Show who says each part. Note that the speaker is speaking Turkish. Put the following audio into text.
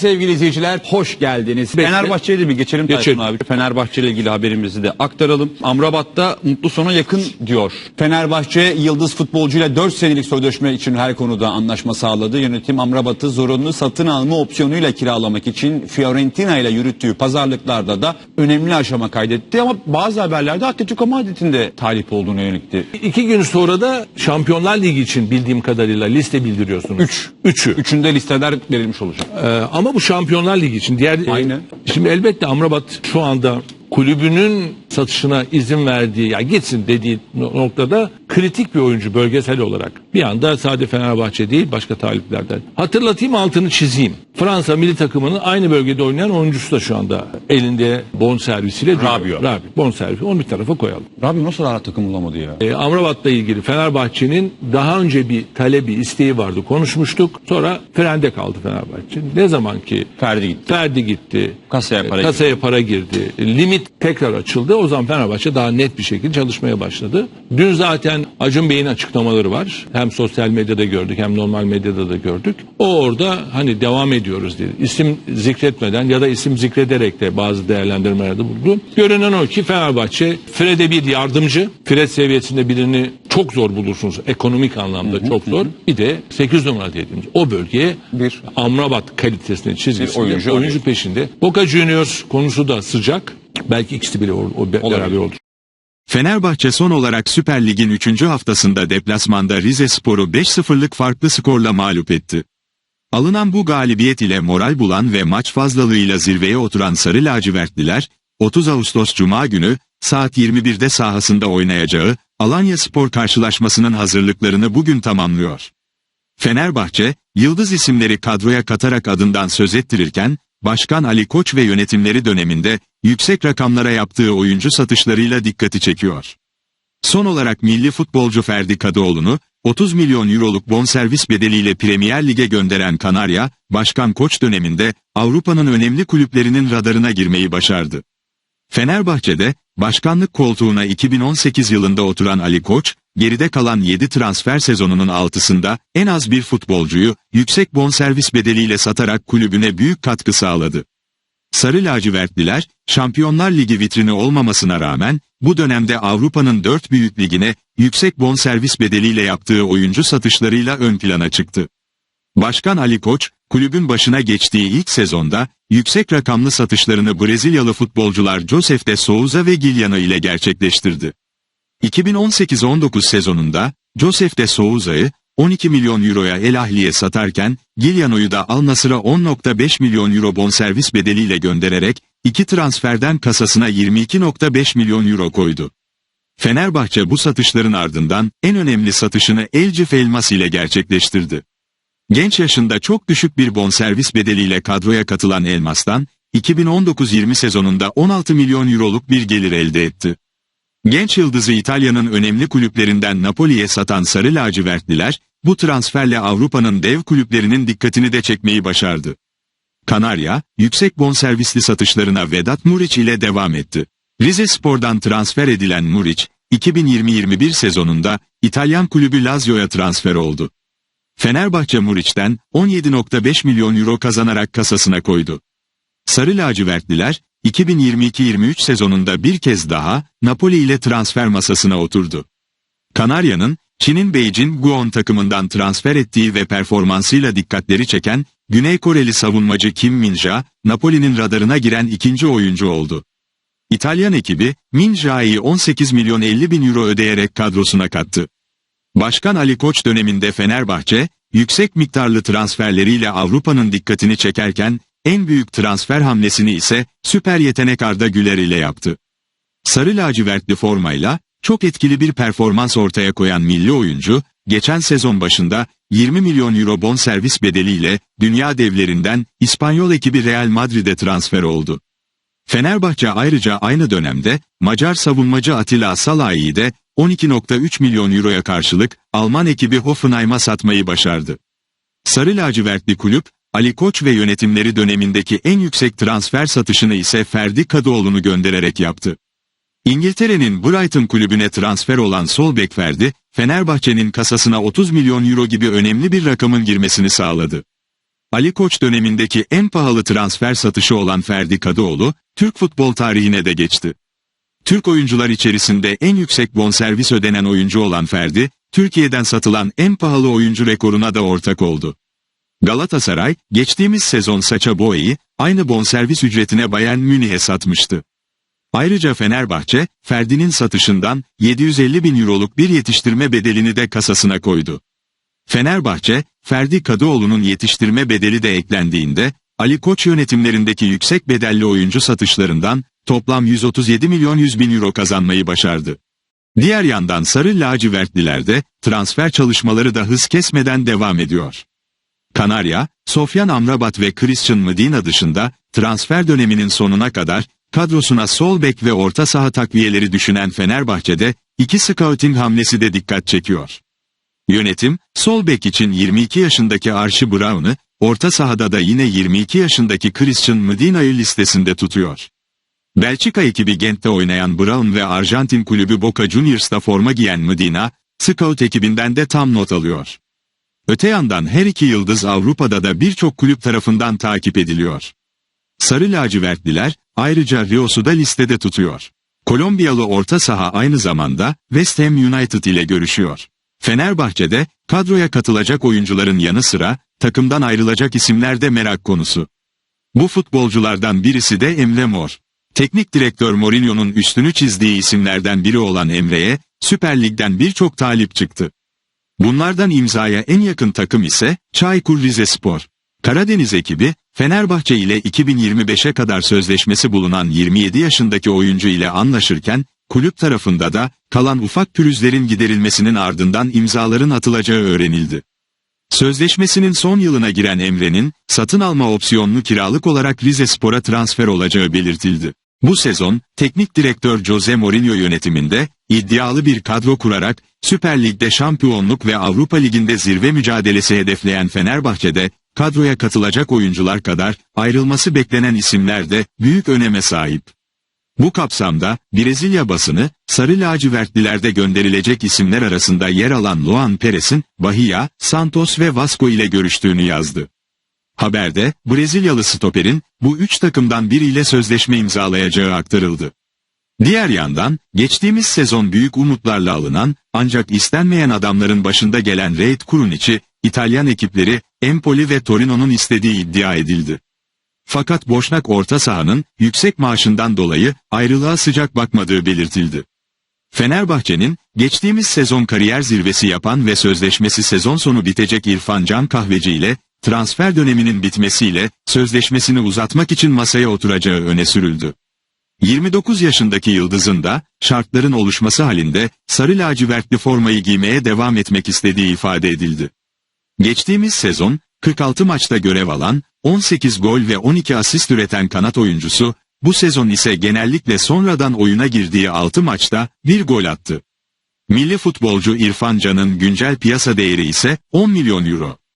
Speaker 1: Sevgili izleyiciler hoş geldiniz. Fenerbahçe'ye de mi geçelim
Speaker 2: Geçelim.
Speaker 1: Tayfun abi? Fenerbahçe ile ilgili haberimizi de aktaralım. Amrabat'ta mutlu sona yakın diyor. Fenerbahçe yıldız futbolcuyla 4 senelik sözleşme için her konuda anlaşma sağladı. Yönetim Amrabat'ı zorunlu satın alma opsiyonuyla kiralamak için Fiorentina ile yürüttüğü pazarlıklarda da önemli aşama kaydetti. Ama bazı haberlerde Atletico Madrid'in de talip olduğunu yönelikti.
Speaker 2: İki gün sonra da Şampiyonlar Ligi için bildiğim kadarıyla liste bildiriyorsunuz.
Speaker 1: Üç.
Speaker 2: Üçü.
Speaker 1: Üçünde listeler verilmiş olacak.
Speaker 2: Ee, ama bu Şampiyonlar Ligi için. Diğer,
Speaker 1: Aynen.
Speaker 2: Şimdi elbette Amrabat şu anda kulübünün satışına izin verdiği, ya gitsin dediği no- noktada kritik bir oyuncu bölgesel olarak. Bir anda sadece Fenerbahçe değil başka taliplerden. Hatırlatayım altını çizeyim. Fransa milli takımının aynı bölgede oynayan oyuncusu da şu anda elinde bon servisiyle duruyor.
Speaker 1: Rabiot.
Speaker 2: Rabiot. Bon servisi onu bir tarafa koyalım.
Speaker 1: Rabbi nasıl rahat takım bulamadı ya?
Speaker 2: E, Amrabat'la ilgili Fenerbahçe'nin daha önce bir talebi, isteği vardı. Konuşmuştuk. Sonra frende kaldı Fenerbahçe. Ne zaman ki
Speaker 1: Ferdi gitti.
Speaker 2: Ferdi gitti.
Speaker 1: Kasaya para
Speaker 2: e, kasaya para girdi. Limit tekrar açıldı. O zaman Fenerbahçe daha net bir şekilde çalışmaya başladı. Dün zaten Acun Bey'in açıklamaları var. Hem sosyal medyada gördük hem normal medyada da gördük. O orada hani devam ediyoruz dedi. İsim zikretmeden ya da isim zikrederek de bazı değerlendirmelerde bulundu. Görünen o ki Fenerbahçe Fred'e bir yardımcı. Fred seviyesinde birini çok zor bulursunuz. Ekonomik anlamda çok zor. Bir de 8 numara dediğimiz o bölgeye
Speaker 1: Bir-
Speaker 2: Amrabat kalitesinde çizgisinde
Speaker 1: Bir oyuncu
Speaker 2: oyuncu, peşinde. Boca Juniors konusu da sıcak. Belki ikisi bile o, o beraber olur.
Speaker 3: Fenerbahçe son olarak Süper Lig'in 3. haftasında deplasmanda Rize Spor'u 5-0'lık farklı skorla mağlup etti. Alınan bu galibiyet ile moral bulan ve maç fazlalığıyla zirveye oturan Sarı Lacivertliler, 30 Ağustos Cuma günü saat 21'de sahasında oynayacağı Alanya Spor karşılaşmasının hazırlıklarını bugün tamamlıyor. Fenerbahçe, yıldız isimleri kadroya katarak adından söz ettirirken, Başkan Ali Koç ve yönetimleri döneminde yüksek rakamlara yaptığı oyuncu satışlarıyla dikkati çekiyor. Son olarak milli futbolcu Ferdi Kadıoğlu'nu 30 milyon euroluk bonservis bedeliyle Premier Lig'e gönderen Kanarya, Başkan Koç döneminde Avrupa'nın önemli kulüplerinin radarına girmeyi başardı. Fenerbahçe'de başkanlık koltuğuna 2018 yılında oturan Ali Koç, geride kalan 7 transfer sezonunun altısında en az bir futbolcuyu yüksek bonservis bedeliyle satarak kulübüne büyük katkı sağladı. Sarı lacivertliler, Şampiyonlar Ligi vitrini olmamasına rağmen, bu dönemde Avrupa'nın dört büyük ligine yüksek bonservis bedeliyle yaptığı oyuncu satışlarıyla ön plana çıktı. Başkan Ali Koç, kulübün başına geçtiği ilk sezonda, yüksek rakamlı satışlarını Brezilyalı futbolcular Josef de Souza ve Giuliano ile gerçekleştirdi. 2018-19 sezonunda, Josef de Souza'yı 12 milyon euroya El Ahli'ye satarken, Giuliano'yu da Al Nassr'a 10.5 milyon euro bonservis bedeliyle göndererek, iki transferden kasasına 22.5 milyon euro koydu. Fenerbahçe bu satışların ardından en önemli satışını Elcif Elmas ile gerçekleştirdi. Genç yaşında çok düşük bir bonservis bedeliyle kadroya katılan Elmas'tan, 2019-20 sezonunda 16 milyon euroluk bir gelir elde etti. Genç yıldızı İtalya'nın önemli kulüplerinden Napoli'ye satan Sarı Lacivertliler, bu transferle Avrupa'nın dev kulüplerinin dikkatini de çekmeyi başardı. Kanarya, yüksek bonservisli satışlarına Vedat Muriç ile devam etti. Rize Spor'dan transfer edilen Muriç, 2020-21 sezonunda İtalyan kulübü Lazio'ya transfer oldu. Fenerbahçe Muriç'ten 17.5 milyon euro kazanarak kasasına koydu. Sarı lacivertliler, 2022-23 sezonunda bir kez daha Napoli ile transfer masasına oturdu. Kanarya'nın, Çin'in Beijing Guon takımından transfer ettiği ve performansıyla dikkatleri çeken Güney Koreli savunmacı Kim Min-ja, Napoli'nin radarına giren ikinci oyuncu oldu. İtalyan ekibi, Min-ja'yı 18 milyon 50 bin euro ödeyerek kadrosuna kattı. Başkan Ali Koç döneminde Fenerbahçe, yüksek miktarlı transferleriyle Avrupa'nın dikkatini çekerken, en büyük transfer hamlesini ise süper yetenek Arda Güler ile yaptı. Sarı lacivertli formayla, çok etkili bir performans ortaya koyan milli oyuncu, geçen sezon başında 20 milyon euro bonservis bedeliyle dünya devlerinden İspanyol ekibi Real Madrid'e transfer oldu. Fenerbahçe ayrıca aynı dönemde Macar savunmacı Atilla Salahi'yi de 12.3 milyon euroya karşılık Alman ekibi Hoffenheim'a satmayı başardı. Sarı lacivertli kulüp, Ali Koç ve yönetimleri dönemindeki en yüksek transfer satışını ise Ferdi Kadıoğlu'nu göndererek yaptı. İngiltere'nin Brighton kulübüne transfer olan sol bek Ferdi, Fenerbahçe'nin kasasına 30 milyon euro gibi önemli bir rakamın girmesini sağladı. Ali Koç dönemindeki en pahalı transfer satışı olan Ferdi Kadıoğlu, Türk futbol tarihine de geçti. Türk oyuncular içerisinde en yüksek bonservis ödenen oyuncu olan Ferdi, Türkiye'den satılan en pahalı oyuncu rekoruna da ortak oldu. Galatasaray, geçtiğimiz sezon Saça Boey'i, aynı bonservis ücretine Bayern Münih'e satmıştı. Ayrıca Fenerbahçe, Ferdi'nin satışından 750 bin euroluk bir yetiştirme bedelini de kasasına koydu. Fenerbahçe, Ferdi Kadıoğlu'nun yetiştirme bedeli de eklendiğinde, Ali Koç yönetimlerindeki yüksek bedelli oyuncu satışlarından toplam 137 milyon 100 bin euro kazanmayı başardı. Diğer yandan Sarı Lacivertlilerde transfer çalışmaları da hız kesmeden devam ediyor. Kanarya, Sofyan Amrabat ve Christian Medina dışında transfer döneminin sonuna kadar kadrosuna sol bek ve orta saha takviyeleri düşünen Fenerbahçe'de iki scouting hamlesi de dikkat çekiyor. Yönetim, sol bek için 22 yaşındaki Archie Brown'ı, orta sahada da yine 22 yaşındaki Christian Medina'yı listesinde tutuyor. Belçika ekibi Gent'te oynayan Brown ve Arjantin kulübü Boca Juniors'ta forma giyen Medina, scout ekibinden de tam not alıyor. Öte yandan her iki yıldız Avrupa'da da birçok kulüp tarafından takip ediliyor. Sarı lacivertliler ayrıca Rios'u da listede tutuyor. Kolombiyalı orta saha aynı zamanda West Ham United ile görüşüyor. Fenerbahçe'de kadroya katılacak oyuncuların yanı sıra takımdan ayrılacak isimler de merak konusu. Bu futbolculardan birisi de Emre Mor. Teknik direktör Mourinho'nun üstünü çizdiği isimlerden biri olan Emre'ye Süper Lig'den birçok talip çıktı. Bunlardan imzaya en yakın takım ise Çaykur Rizespor. Karadeniz ekibi, Fenerbahçe ile 2025'e kadar sözleşmesi bulunan 27 yaşındaki oyuncu ile anlaşırken, kulüp tarafında da kalan ufak pürüzlerin giderilmesinin ardından imzaların atılacağı öğrenildi. Sözleşmesinin son yılına giren Emre'nin, satın alma opsiyonlu kiralık olarak Rizespor'a transfer olacağı belirtildi. Bu sezon, teknik direktör Jose Mourinho yönetiminde, iddialı bir kadro kurarak, Süper Lig'de şampiyonluk ve Avrupa Ligi'nde zirve mücadelesi hedefleyen Fenerbahçe'de, kadroya katılacak oyuncular kadar, ayrılması beklenen isimler de, büyük öneme sahip. Bu kapsamda, Brezilya basını, Sarı Lacivertlilerde gönderilecek isimler arasında yer alan Luan Perez'in, Bahia, Santos ve Vasco ile görüştüğünü yazdı. Haberde, Brezilyalı stoperin, bu üç takımdan biriyle sözleşme imzalayacağı aktarıldı. Diğer yandan, geçtiğimiz sezon büyük umutlarla alınan, ancak istenmeyen adamların başında gelen Reid Kuruniç'i, İtalyan ekipleri, Empoli ve Torino'nun istediği iddia edildi. Fakat Boşnak orta sahanın, yüksek maaşından dolayı, ayrılığa sıcak bakmadığı belirtildi. Fenerbahçe'nin, geçtiğimiz sezon kariyer zirvesi yapan ve sözleşmesi sezon sonu bitecek İrfan Can Kahveci ile, transfer döneminin bitmesiyle, sözleşmesini uzatmak için masaya oturacağı öne sürüldü. 29 yaşındaki Yıldız'ın da, şartların oluşması halinde, sarı lacivertli formayı giymeye devam etmek istediği ifade edildi. Geçtiğimiz sezon, 46 maçta görev alan, 18 gol ve 12 asist üreten kanat oyuncusu, bu sezon ise genellikle sonradan oyuna girdiği 6 maçta bir gol attı. Milli futbolcu İrfan Can'ın güncel piyasa değeri ise 10 milyon euro.